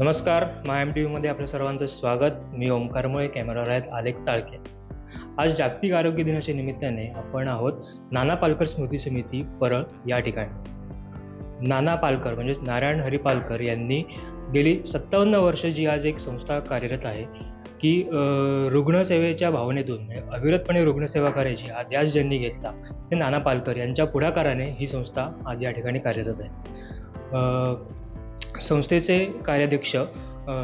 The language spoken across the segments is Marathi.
नमस्कार माय एम टी व्हीमध्ये आपल्या सर्वांचं स्वागत. मी ओंकारमुळे कॅमेरावर आहेत आलेख चाळके. आज जागतिक आरोग्य दिनाच्या निमित्ताने आपण आहोत नाना पालकर स्मृती समिती परळ या ठिकाणी. नाना पालकर म्हणजेच नारायण हरी पालकर यांनी गेली सत्तावन्न वर्ष जी आज एक संस्था कार्यरत आहे की रुग्णसेवेच्या भावनेतून म्हणजे अविरतपणे रुग्णसेवा करायची हा ध्यास ज्यांनी घेतला ते नाना पालकर यांच्या पुढाकाराने ही संस्था आज या ठिकाणी कार्यरत आहे. संस्थेचे कार्याध्यक्ष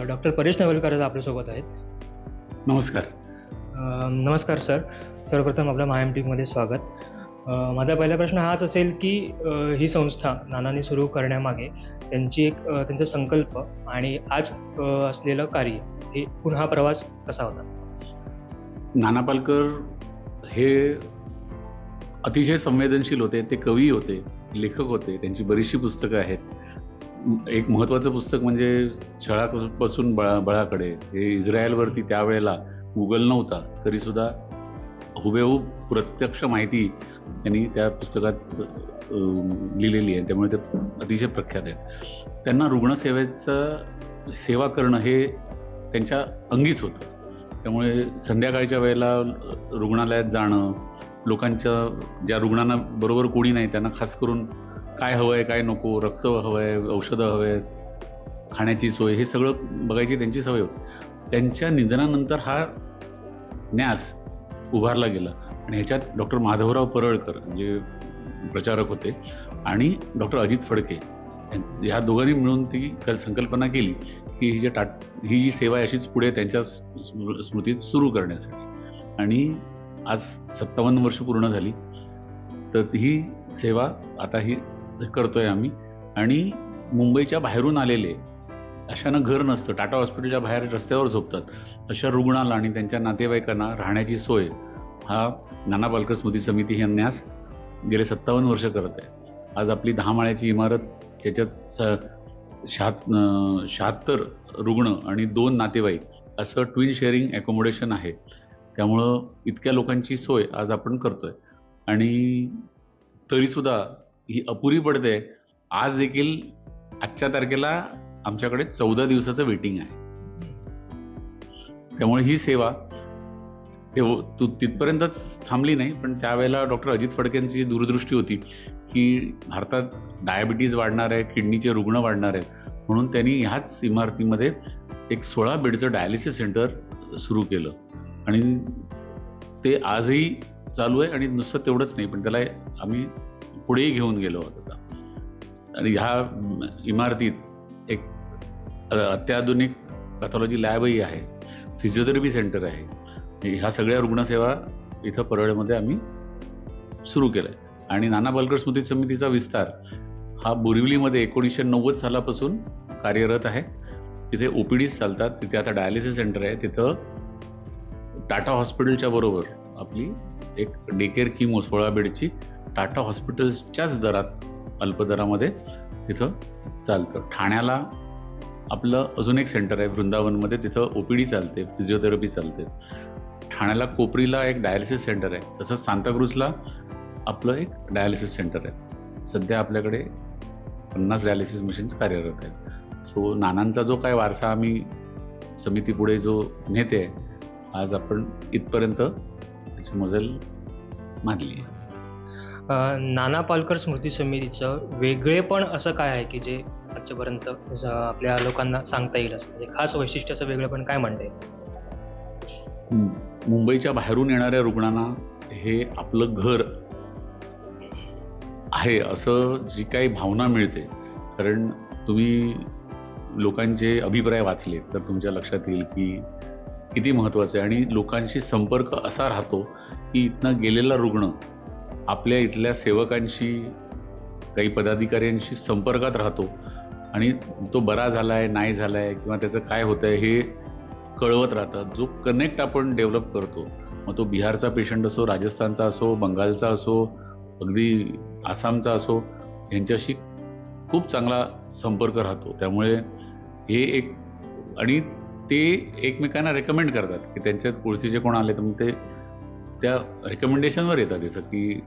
डॉक्टर परेश नवलकर आज आपल्यासोबत आहेत. नमस्कार. नमस्कार सर. सर्वप्रथम आपल्या माय एम टीमध्ये स्वागत. माझा पहिला प्रश्न हाच असेल की ही संस्था नानांनी सुरू करण्यामागे त्यांची एक त्यांचा संकल्प आणि आज असलेलं कार्य हे पुन्हा प्रवास कसा होता? नाना पालकर हे अतिशय संवेदनशील होते ते कवी होते लेखक होते त्यांची बरीचशी पुस्तकं आहेत. एक महत्त्वाचं पुस्तक म्हणजे छळापासून बळा बळाकडे. हे इस्रायलवरती त्यावेळेला गुगल नव्हता तरीसुद्धा हुबेहूब प्रत्यक्ष माहिती त्यांनी त्या पुस्तकात लिहिलेली आहे. त्यामुळे ते अतिशय प्रख्यात आहेत. त्यांना रुग्णसेवेचं सेवा करणं हे त्यांच्या अंगीच होतं. त्यामुळे संध्याकाळच्या वेळेला रुग्णालयात जाणं लोकांच्या ज्या रुग्णांना बरोबर कोणी नाही त्यांना खास करून काय हवं आहे काय नको रक्त हवं आहे औषधं हवं खाण्याची सोय हे सगळं बघायची त्यांची सवय होती. त्यांच्या निधनानंतर हा न्यास उभारला गेला आणि ह्याच्यात डॉक्टर माधवराव परळकर जे प्रचारक होते आणि डॉक्टर अजित फडके ह्या दोघांनी मिळून ती संकल्पना केली की ही जे टाट ही जी सेवा आहे अशीच पुढे त्यांच्या स्मृ- स्मृतीत सुरू करण्यासाठी. आणि आज सत्तावन्न वर्ष पूर्ण झाली. तर ही सेवा आता ही करतोय आम्ही. आणि मुंबईच्या बाहेरून आलेले अशांना घर नसतं. टाटा हॉस्पिटलच्या बाहेर रस्त्यावर झोपतात. अशा रुग्णाला आणि त्यांच्या नातेवाईकांना राहण्याची सोय हा नाना पालकर स्मृती समिती हे न्यास गेले सत्तावन्न वर्ष करत आहे. आज आपली दहा माळ्याची इमारत ज्याच्यात स शहात शहात्तर रुग्ण आणि दोन नातेवाईक असं ट्विन शेअरिंग ॲकोमोडेशन आहे. त्यामुळं इतक्या लोकांची सोय आज आपण करतोय. आणि तरीसुद्धा ही अपुरी पडते. आज देखील आजच्या तारखेला आमच्याकडे चौदा दिवसाचं वेटिंग आहे. त्यामुळे ही सेवा ते तू तिथपर्यंतच थांबली नाही पण त्यावेळेला डॉक्टर अजित फडकेंची दूरदृष्टी होती की भारतात डायबिटीज वाढणार आहे किडनीचे रुग्ण वाढणार आहे म्हणून त्यांनी ह्याच इमारतीमध्ये एक सोळा बेडचं डायलिसिस सेंटर सुरू केलं. आणि ते आजही चालू आहे आणि नुसतं तेवढंच नाही पण त्याला आम्ही पुढेही घेऊन गेलो होता आणि ह्या इमारतीत एक अत्याधुनिक पॅथॉलॉजी लॅबही आहे फिजिओथेरपी सेंटर आहे. ह्या सगळ्या रुग्णसेवा इथं परळमध्ये आम्ही सुरू केलं आहे आणि नाना पालकर स्मृती समितीचा विस्तार हा बोरिवलीमध्ये एकोणीसशे नव्वद सालापासून कार्यरत आहे. तिथे ओ पी डीज चालतात तिथे आता डायलिसिस सेंटर आहे. तिथं टाटा हॉस्पिटलच्या बरोबर आपली एक डेकेअर किमो सोळा बेडची टाटा हॉस्पिटल्सच्याच दरात अल्प दरामध्ये तिथं चालतं. ठाण्याला आपलं अजून एक सेंटर आहे वृंदावनमध्ये तिथं ओ पी डी चालते फिजिओथेरपी चालते. ठाण्याला कोपरीला एक डायलिसिस सेंटर आहे तसंच सांताक्रूजला आपलं एक डायलिसिस सेंटर आहे. सध्या आपल्याकडे पन्नास डायलिसिस मशीन्स कार्यरत आहेत. सो नानांचा जो काय वारसा आम्ही समितीपुढे जो नेते आहे आज आपण इथपर्यंत त्याची मजल मानली आहे. नाना पालकर स्मृती समितीचं वेगळेपण असं काय आहे की जे आजच्यापर्यंत आपल्या लोकांना सांगता येईल असं? म्हणजे खास वैशिष्ट्य असं वेगळेपण काय म्हणता येईल? मुंबईच्या बाहेरून येणाऱ्या रुग्णांना हे आपलं घर आहे असं जी काही भावना मिळते. कारण तुम्ही लोकांचे अभिप्राय वाचले तर तुमच्या लक्षात येईल की किती महत्त्वाचं आहे. आणि लोकांशी संपर्क असा राहतो की इथनं गेलेला रुग्ण आपल्या इथल्या सेवकांशी काही पदाधिकाऱ्यांशी संपर्कात राहतो. आणि तो बरा झाला आहे नाही झाला आहे किंवा त्याचं काय होतं आहे हे कळवत राहतात. जो कनेक्ट आपण डेव्हलप करतो मग तो बिहारचा पेशंट असो राजस्थानचा असो बंगालचा असो अगदी आसामचा असो यांच्याशी खूप चांगला संपर्क राहतो. त्यामुळे हे एक आणि ते एकमेकांना रेकमेंड करतात की त्यांच्यात ओळखीचे कोण आले तर मग ते त्या रेकमेंडेशनवर येतात इथं की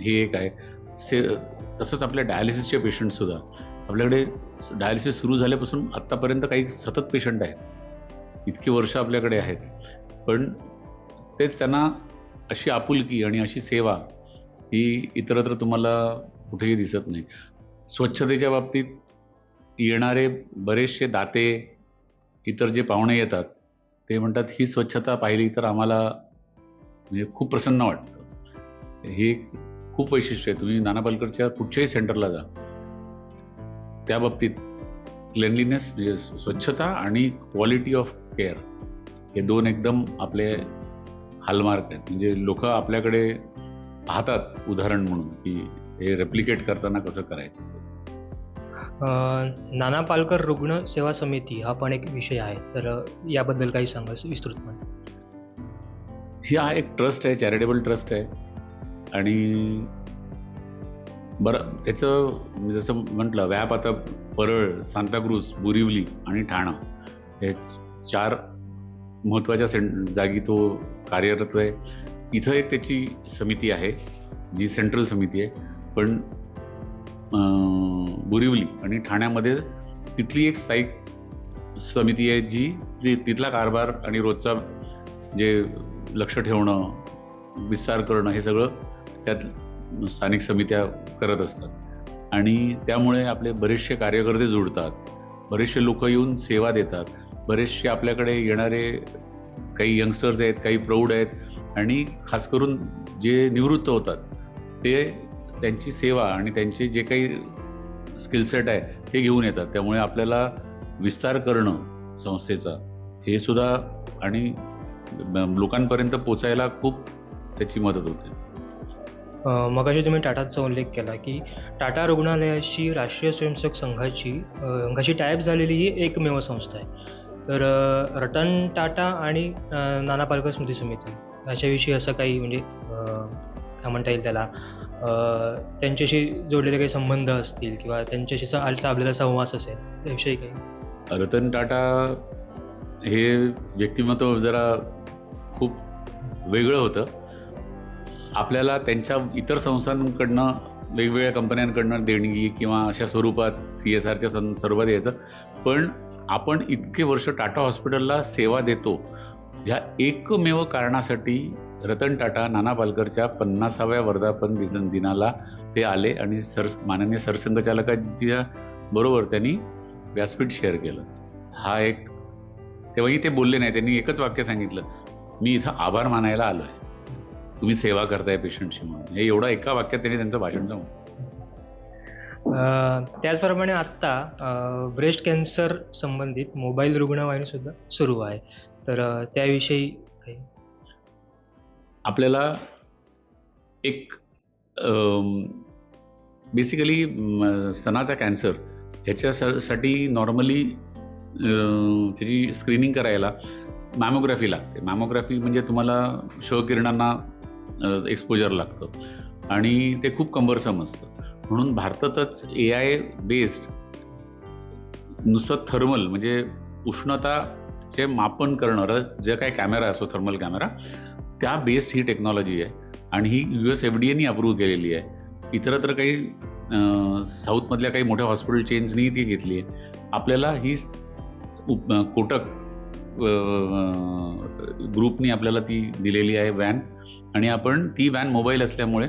हे एक आहे. से तसंच आपल्या डायलिसिसचे पेशंटसुद्धा आपल्याकडे डायलिसिस सुरू झाल्यापासून आत्तापर्यंत काही सतत पेशंट आहेत. इतकी वर्ष आपल्याकडे आहेत. पण तेच त्यांना अशी आपुलकी आणि अशी सेवा ही इतरत्र तुम्हाला कुठेही दिसत नाही. स्वच्छतेच्या बाबतीत येणारे बरेचसे दाते इतर जे पाहुणे येतात ते म्हणतात ही स्वच्छता पाहिली तर आम्हाला म्हणजे खूप प्रसन्न वाटतं. हे खूप वैशिष्ट्य आहे. तुम्ही नाना पालकरच्या कुठच्याही सेंटरला जा. त्या बाबतीत क्लेनलीनेस म्हणजे स्वच्छता आणि क्वालिटी ऑफ केअर हे दोन एकदम आपले हॉलमार्क आहेत. म्हणजे लोक आपल्याकडे पाहतात उदाहरण म्हणून की हे रेप्लिकेट करताना कसं करायचं. नाना पालकर रुग्ण सेवा समिती हा पण एक विषय आहे. तर याबद्दल काही सांगा विस्तृतपणे? ही हा एक ट्रस्ट आहे चॅरिटेबल ट्रस्ट आहे. आणि बरं त्याचं जसं म्हटलं व्याप आता परळ सांताक्रूज बोरिवली आणि ठाणा हे चार महत्त्वाच्या सें जागी तो कार्यरत आहे. इथं एक त्याची समिती आहे जी सेंट्रल समिती आहे. पण बोरिवली आणि ठाण्यामध्ये तिथली एक स्थायिक समिती आहे जी तिथला कारभार आणि रोजचा जे लक्ष ठेवणं विस्तार करणं हे सगळं त्यात स्थानिक समित्या करत असतात. आणि त्यामुळे आपले बरेचसे कार्यकर्ते जुडतात. बरेचसे लोक येऊन सेवा देतात. बरेचसे आपल्याकडे येणारे काही यंगस्टर्स आहेत काही प्रौढ आहेत आणि खास करून जे निवृत्त होतात ते त्यांची सेवा आणि त्यांचे जे काही स्किलसेट आहे ते घेऊन येतात. त्यामुळे आपल्याला विस्तार करणं संस्थेचा हे सुद्धा आणि लोकांपर्यंत पोचायला खूप त्याची मदत होते. मगाशी तुम्ही टाटाचा उल्लेख केला की टाटा रुग्णालयाशी राष्ट्रीय स्वयंसेवक संघाची संघाची टायप झालेली ही एकमेव संस्था आहे. तर रतन टाटा आणि नाना पालकर स्मृती समिती याच्याविषयी असं काही म्हणजे काय म्हणता येईल त्याला त्यांच्याशी जोडलेले काही संबंध असतील किंवा त्यांच्याशी आपल्याला सहवास असेल त्याविषयी काही. रतन टाटा हे व्यक्तिमत्व जरा खूप वेगळं होतं. आपल्याला त्यांच्या इतर संस्थांकडनं वेगवेगळ्या कंपन्यांकडनं देणगी किंवा अशा स्वरूपात सी एस आरच्या सं स्वरूपात यायचं. पण आपण इतके वर्ष टाटा हॉस्पिटलला सेवा देतो. ह्या एकमेव कारणासाठी रतन टाटा नाना पालकरच्या पन्नासाव्या वर्धापन दिन दिनाला ते आले आणि सर माननीय सरसंघचालकांच्या बरोबर त्यांनी व्यासपीठ शेअर केलं. हा एक तेव्हाही ते बोलले नाही. त्यांनी एकच वाक्य सांगितलं. मी इथं आभार मानायला आलो आहे तुम्ही सेवा करताय पेशंटशी म्हणून. हे एवढं एका वाक्यात त्यांनी त्यांचं भाषण अं, त्याचप्रमाणे आत्ता ब्रेस्ट कॅन्सर संबंधित मोबाईल रुग्णवाहिनी सुद्धा सुरू आहे. तर त्याविषयी काही आपल्याला एक बेसिकली स्तनाचा कॅन्सर ह्याच्यासाठी नॉर्मली त्याची स्क्रीनिंग करायला मॅमोग्राफी लागते. मॅमोग्राफी म्हणजे तुम्हाला क्षकिरणांना एक्सपोजर लागतं. आणि ते खूप कंबरसम असतं. म्हणून भारतातच ए आय बेस्ड नुसतं थर्मल म्हणजे उष्णताचे मापन करणारं जे काही कॅमेरा असतो थर्मल कॅमेरा त्या बेस्ड ही टेक्नॉलॉजी आहे. आणि ही यू एस एफ डी एनी अप्रूव्ह केलेली आहे. इतरत्र काही साऊथमधल्या काही मोठ्या हॉस्पिटल चेन्सनी ती घेतली आहे. आपल्याला ही कोटक ग्रुपनी आपल्याला ती दिलेली आहे व्हॅन. आणि आपण ती व्हॅन मोबाईल असल्यामुळे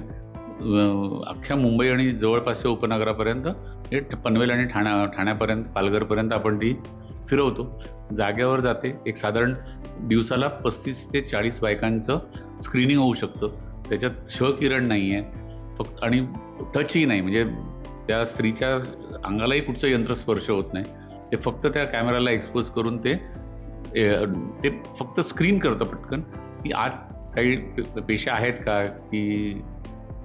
अख्ख्या मुंबई आणि जवळपासच्या उपनगरापर्यंत हे ठ- पनवेल आणि ठाणा ठाण्यापर्यंत पालघरपर्यंत आपण ती फिरवतो. जाग्यावर जाते. एक साधारण दिवसाला पस्तीस ते चाळीस बायकांचं स्क्रीनिंग होऊ शकतं. त्याच्यात क्ष किरण नाही आहे फक्त आणि टचही नाही. म्हणजे त्या स्त्रीच्या अंगालाही कुठचं यंत्रस्पर्श होत नाही. ते फक्त त्या कॅमेराला एक्सपोज करून ते ते फक्त स्क्रीन करतं पटकन की आत काही पेशा आहेत का? की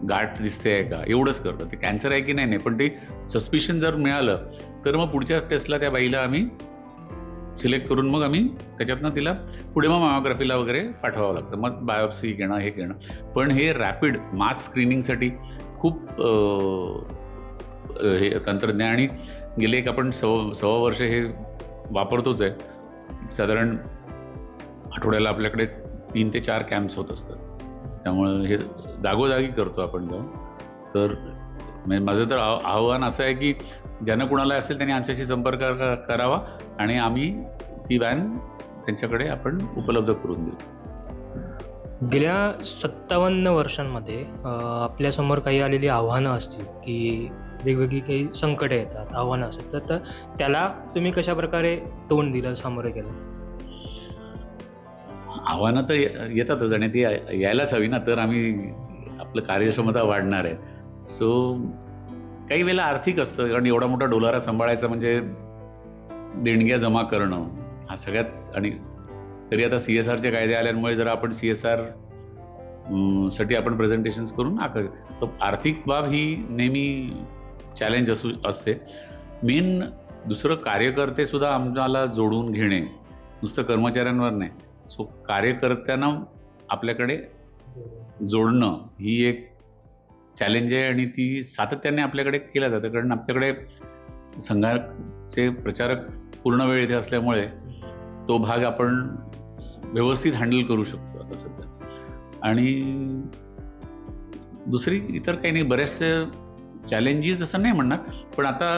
गाठ दिसते आहे का? एवढंच करतं. ते कॅन्सर आहे की नाही नाही. पण ते सस्पिशन जर मिळालं तर मग पुढच्या टेस्टला त्या बाईला आम्ही सिलेक्ट करून मग आम्ही त्याच्यातनं तिला पुढे मग मामोग्राफीला वगैरे पाठवावं लागतं. मग बायोप्सी घेणं हे घेणं. पण हे रॅपिड मास स्क्रीनिंगसाठी खूप हे तंत्रज्ञान आणि गेले एक आपण सव सव्वा वर्ष हे वापरतोच आहे. साधारण आठवड्याला आपल्याकडे तीन ते चार कॅम्प्स होत असतात. त्यामुळं हे जागोजागी करतो आपण जाऊन. तर म्हणजे माझं तर आव- आव्हान असं आहे की ज्यानं कुणाला असेल त्यांनी आमच्याशी संपर्क क- करावा आणि आम्ही ती व्हॅन त्यांच्याकडे आपण उपलब्ध करून देऊ. गेल्या सत्तावन्न वर्षांमध्ये आपल्यासमोर काही आलेली आव्हानं असतील की वेगवेगळी काही संकटे येतात आव्हानं असतात तर- तर त्याला तुम्ही कशा प्रकारे तोंड दिलं सामोरे गेलं? आव्हानं तर ये- येतातच आणि ती यायलाच हवी ना तर आम्ही आपलं कार्यक्षमता वाढणार आहे. सो काही वेळेला आर्थिक असतं कारण एवढा मोठा डोलारा सांभाळायचा म्हणजे देणग्या जमा करणं हा सगळ्यात आणि तरी आता सी एस आरचे कायदे आल्यामुळे जरा आपण सी एस आरसाठी आपण प्रेझेंटेशन्स करून आकार तर आर्थिक बाब ही नेहमी चॅलेंज असू असते. मेन दुसरं कार्यकर्ते सुद्धा आम्हाला जोडून घेणे नुसतं कर्मचाऱ्यांवर नाही. सो कार्यकर्त्यांना आपल्याकडे जोडणं ही एक चॅलेंज आहे आणि ती सातत्याने आपल्याकडे केल्या जातं. कारण आपल्याकडे संघाचे प्रचारक पूर्ण वेळ इथे असल्यामुळे तो भाग आपण व्यवस्थित हँडल करू शकतो आता सध्या. आणि दुसरी इतर काही नाही बरेचसे चॅलेंजेस असं नाही म्हणणार पण आता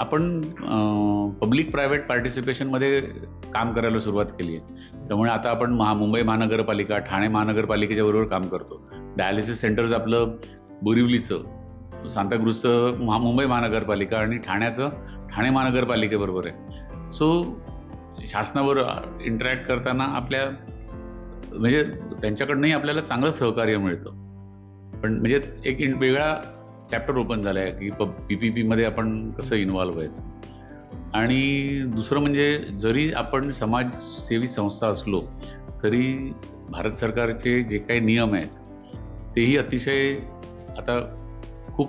आपण पब्लिक प्रायव्हेट पार्टिसिपेशनमध्ये काम करायला सुरुवात केली आहे. त्यामुळे आता आपण महा मुंबई महानगरपालिका ठाणे महानगरपालिकेच्या बरोबर काम करतो. डायलिसिस सेंटर्स आपलं बोरिवलीचं सांताक्रूजचं महा मुंबई महानगरपालिका आणि ठाण्याचं ठाणे महानगरपालिकेबरोबर आहे. सो शासनावर इंटरॅक्ट करताना आपल्या म्हणजे त्यांच्याकडनंही आपल्याला चांगलं सहकार्य मिळतं. पण म्हणजे एक इन- वेगळा चॅप्टर ओपन झाला आहे की पी पी पीमध्ये आपण कसं इन्व्हॉल्व्ह व्हायचं. आणि दुसरं म्हणजे जरी आपण समाजसेवी संस्था असलो तरी भारत सरकारचे जे काही नियम आहेत तेही अतिशय आता खूप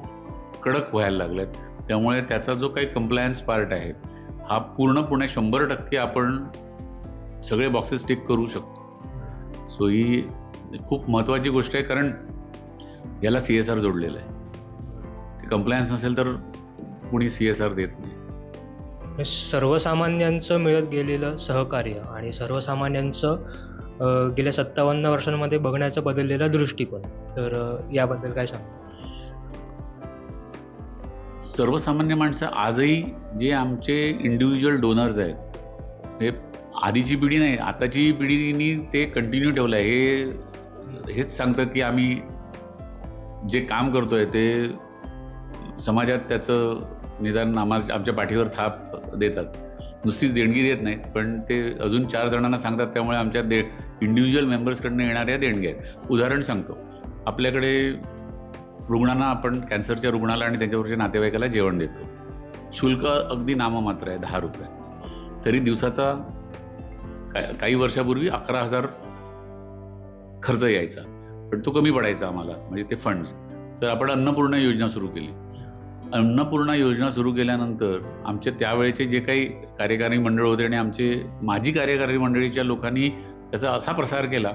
कडक व्हायला लागले आहेत त्यामुळे त्याचा जो काही कंप्लायन्स पार्ट आहे हा पूर्णपणे शंभर टक्के आपण सगळे बॉक्सेस टिक करू शकतो. सो ही खूप महत्त्वाची गोष्ट आहे कारण याला सी एस आर जोडलेलं आहे. ते कंप्लायन्स नसेल तर कुणी सी एस आर देत नाही. सर्वसामान्यांचं मिळत गेलेलं सहकार्य आणि सर्वसामान्यांचं गेल्या सत्तावन्न वर्षांमध्ये बघण्याचा बदललेला दृष्टिकोन. तर याबद्दल काय सांग सर्वसामान्य माणसं आजही जे आमचे इंडिव्हिज्युअल डोनर्स आहेत हे आधीची पिढी नाही आताची पिढीनी ते कंटिन्यू ठेवलं आहे हे हेच सांगतं की आम्ही जे काम करतोय ते समाजात त्याचं निदान आम्हाला आमच्या पाठीवर थाप देतात. नुसतीच देणगी देत नाहीत पण ते अजून चार जणांना सांगतात त्यामुळे आमच्या दे इंडिव्हिज्युअल मेंबर्सकडनं येणाऱ्या देणग्या आहेत. उदाहरण सांगतो. आपल्याकडे रुग्णांना आपण कॅन्सरच्या रुग्णाला आणि त्यांच्यावरच्या नातेवाईकाला जेवण देतो. शुल्क अगदी नाममात्र आहे दहा रुपये. तरी दिवसाचा का- काही वर्षापूर्वी अकरा हजार खर्च यायचा. पण तो कमी पडायचा आम्हाला म्हणजे ते फंड तर आपण अन्नपूर्णा योजना सुरू केली. अन्नपूर्णा योजना सुरू केल्यानंतर आमचे त्यावेळेचे जे काही कार्यकारी मंडळ होते आणि आमचे माजी कार्यकारी मंडळीच्या लोकांनी त्याचा असा प्रसार केला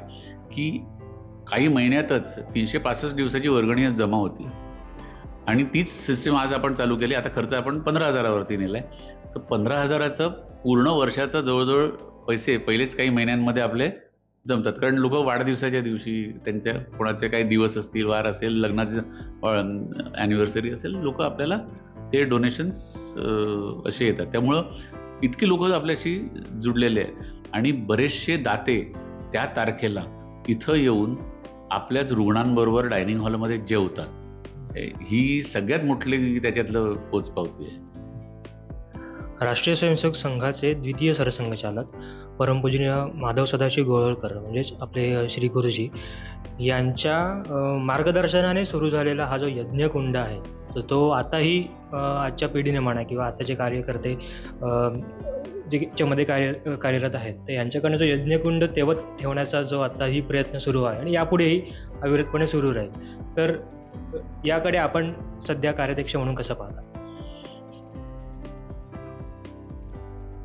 की काही महिन्यातच तीनशे पासष्ट दिवसाची वर्गणी जमा होती. आणि तीच सिस्टम आज आपण चालू केली. आता खर्च आपण पंधरा हजारावरती नेला आहे तर पंधरा हजाराचं पूर्ण वर्षाचं जवळजवळ पैसे पहिलेच काही महिन्यांमध्ये आपले जमतात. कारण लोक वाढदिवसाच्या दिवशी त्यांच्या कोणाचे काही दिवस असतील वार असेल लग्नाचं ॲनिव्हर्सरी असेल लोक आपल्याला ते डोनेशन्स असे येतात. त्यामुळं इतकी लोक आपल्याशी जुडलेले आहेत. आणि बरेचसे दाते त्या तारखेला इथं येऊन आपल्याच रुग्णांबरोबर डायनिंग हॉलमध्ये जेवतात. ही सगळ्यात मोठी त्याच्यातलं पोचपावती आहे. राष्ट्रीय स्वयंसेवक संघाचे द्वितीय सरसंघचालक परमपूजनीय माधव सदाशिव गोळवळकर म्हणजेच आपले श्री गुरुजी यांच्या मार्गदर्शनाने सुरू झालेला हा जो यज्ञकुंड आहे तर तो आताही आजच्या पिढीने म्हणा किंवा आताचे कार्यकर्ते जे याच्यामध्ये कार्य कार्यरत आहेत. तर यांच्याकडनं जो यज्ञकुंड तेवत ठेवण्याचा जो आताही प्रयत्न सुरू आहे आणि यापुढेही अविरतपणे सुरू राहील. तर याकडे आपण सध्या कार्याध्यक्ष म्हणून कसं पाहता?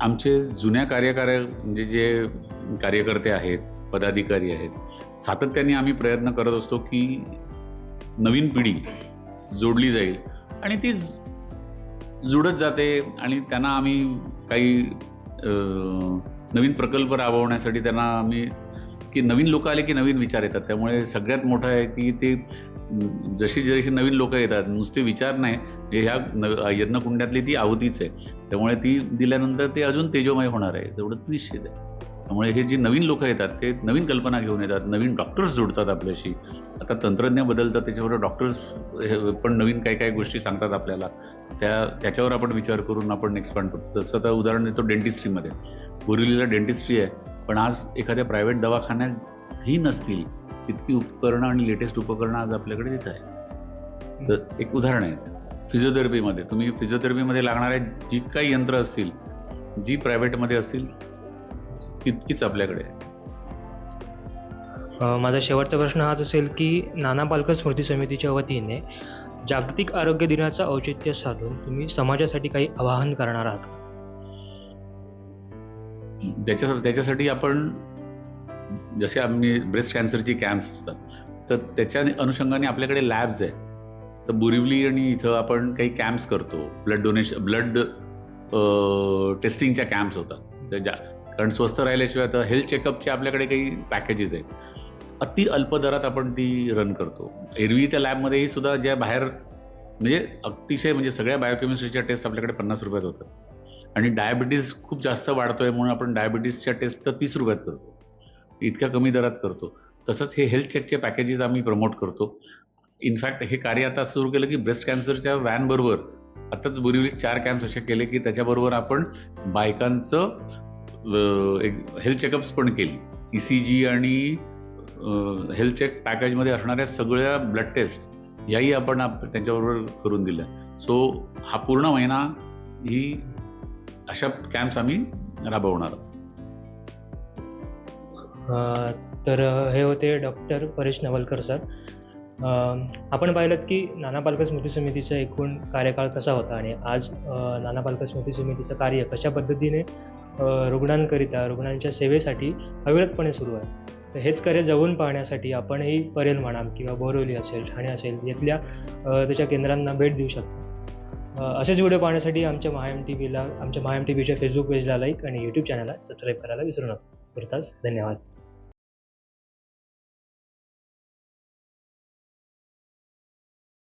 आमचे जुन्या कार्यकार म्हणजे जे कार्यकर्ते आहेत पदाधिकारी आहेत सातत्याने आम्ही प्रयत्न करत असतो की नवीन पिढी जोडली जाईल आणि ती जुडत जुळत जाते आणि त्यांना आम्ही काही नवीन प्रकल्प राबवण्यासाठी त्यांना आम्ही की नवीन लोक आले की नवीन विचार येतात. त्यामुळे सगळ्यात मोठं आहे की ते जशी जशी नवीन लोक येतात नुसते विचार नाही. हे ह्या न यज्ञकुंडातली ती आहुतीच आहे. त्यामुळे ती दिल्यानंतर ते अजून तेजोमय होणार आहे. तेवढं निश्चित आहे. त्यामुळे हे जी नवीन लोक येतात ते नवीन कल्पना घेऊन येतात नवीन डॉक्टर्स जोडतात आपल्याशी. आता तंत्रज्ञ बदलतं त्याच्याबरोबर डॉक्टर्स पण नवीन काही काही गोष्टी सांगतात आपल्याला. त्या त्याच्यावर आपण विचार करून आपण एक्सपांड करतो. तसं आता उदाहरण देतो डेंटिस्ट्रीमध्ये बोरिवलीला डेंटिस्ट्री आहे पण आज एखाद्या प्रायव्हेट दवाखान्यात ही नसतील तितकी उपकरणं आणि लेटेस्ट उपकरणं आज आपल्याकडे तिथं आहे तर एक उदाहरण आहे. फिजिओथेरपीमध्ये तुम्ही फिजिओथेरपीमध्ये लागणाऱ्या जी काही यंत्र असतील जी प्रायव्हेटमध्ये असतील तितकीच आपल्याकडे? माझा शेवटचा प्रश्न हाच असेल की नाना पालकर स्मृती समितीच्या वतीने जागतिक आरोग्य दिनाचं औचित्य साधून तुम्ही समाजासाठी काही आवाहन करणार आहात त्याच्या त्याच्यासाठी आपण जसे आम्ही ब्रेस्ट कॅन्सरची कॅम्प्स असतात तर त्याच्या अनुषंगाने आपल्याकडे लॅब्स आहेत. तर बोरिवली आणि इथं आपण काही कॅम्प्स करतो. ब्लड डोनेशन ब्लड टेस्टिंगच्या कॅम्प्स होतात. ज्या कारण स्वस्त राहिल्याशिवाय आता हेल्थ चेकअपचे आपल्याकडे काही पॅकेजेस आहेत. अति अल्प दरात आपण ती रन करतो. एरवी त्या लॅबमध्येही सुद्धा ज्या बाहेर म्हणजे अतिशय म्हणजे सगळ्या बायोकेमिस्ट्रीच्या टेस्ट आपल्याकडे पन्नास रुपयात होतात. आणि डायबिटीज खूप जास्त वाढतोय म्हणून आपण डायबिटीजच्या टेस्ट तर तीस रुपयात करतो. इतक्या कमी दरात करतो. तसंच हे हेल्थ चेकचे पॅकेजेस आम्ही प्रमोट करतो. इनफॅक्ट हे कार्य आता सुरू केलं की ब्रेस्ट कॅन्सरच्या व्हॅनबरोबर आताच बोरिवलीत चार कॅम्प्स असे केले की त्याच्याबरोबर आपण बायकांचं एक हेल्थ चेकअप्स पण केली. ई सी जी आणि हेल्थ चेक पॅकेजमध्ये असणाऱ्या सगळ्या ब्लड टेस्ट याही आपण त्यांच्याबरोबर करून दिल्या. सो हा पूर्ण महिना ही अशा कॅम्प्स आम्ही राबवणार. आहोत. तर हे होते डॉक्टर परेश नवलकर सर आपण पाहिलं की नाना पालकर स्मृती समितीचा एकूण कार्यकाळ कसा होता आणि आज नाना पालकर स्मृती समितीचं कार्य कशा पद्धतीने रुग्णांकरिता रुग्णांच्या सेवेसाठी अविरतपणे सुरू आहे. तर हेच कार्य जवळून पाहण्यासाठी आपणही परेल म्हणा किंवा बोरवली असेल ठाणे असेल येथल्या त्याच्या केंद्रांना भेट देऊ शकता. असेच व्हिडिओ पाहण्यासाठी आमच्या महाएम टी व्हीला आमच्या महाएम टी व्हीच्या फेसबुक पेजला लाईक आणि यूट्यूब चॅनलला सबस्क्राईब करायला विसरू नका. तुर्तास धन्यवाद.